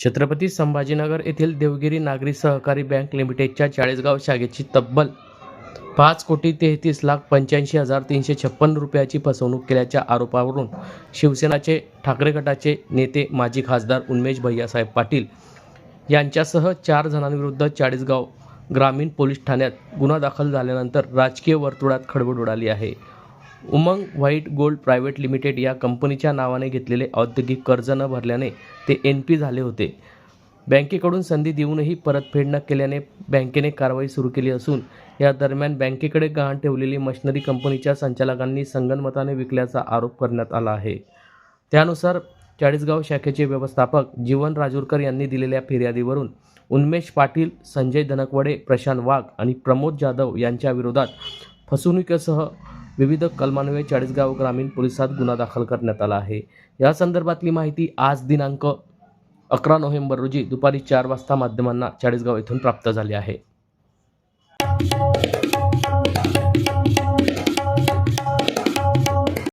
छत्रपती संभाजीनगर येथील देवगिरी नागरी सहकारी बँक लिमिटेडच्या चाळीसगाव शाखेची तब्बल पाच कोटी तेहतीस लाख पंच्याऐंशी हजार तीनशे छप्पन्न रुपयाची फसवणूक केल्याच्या आरोपावरून शिवसेनाचे ठाकरे गटाचे नेते माजी खासदार उन्मेश भैयासाहेब पाटील यांच्यासह चार जणांविरुद्ध चाळीसगाव ग्रामीण पोलीस ठाण्यात गुन्हा दाखल झाल्यानंतर राजकीय वर्तुळात खळबळ उडाली आहे. Umang white gold private limited या कंपनीच्या नावाने घेतलेले औद्योगिक कर्ज न भरल्याने ते एन पी झाले होते. बँकेकडून संधी देऊनही परतफेड न केल्याने बँकेने कारवाई सुरू केली असून या दरम्यान बँकेकडे गहाण ठेवलेली मशिनरी कंपनीच्या संचालकांनी संगनमताने विकल्याचा आरोप करण्यात आला आहे. त्यानुसार चाळीसगाव शाखेचे व्यवस्थापक जीवन राजूरकर यांनी दिलेल्या फिर्यादीवरून उन्मेष पाटील संजय धनकवडे प्रशांत वाघ आणि प्रमोद जाधव यांच्या विरोधात फसवणुकीसह विविध कलमान्वये चाळीसगाव ग्रामीण पोलिसात गुन्हा दाखल करण्यात आला आहे. या संदर्भातली माहिती आज दिनांक अकरा नोव्हेंबर रोजी दुपारी चार वाजता माध्यमांना चाळीसगाव येथून प्राप्त झाली आहे.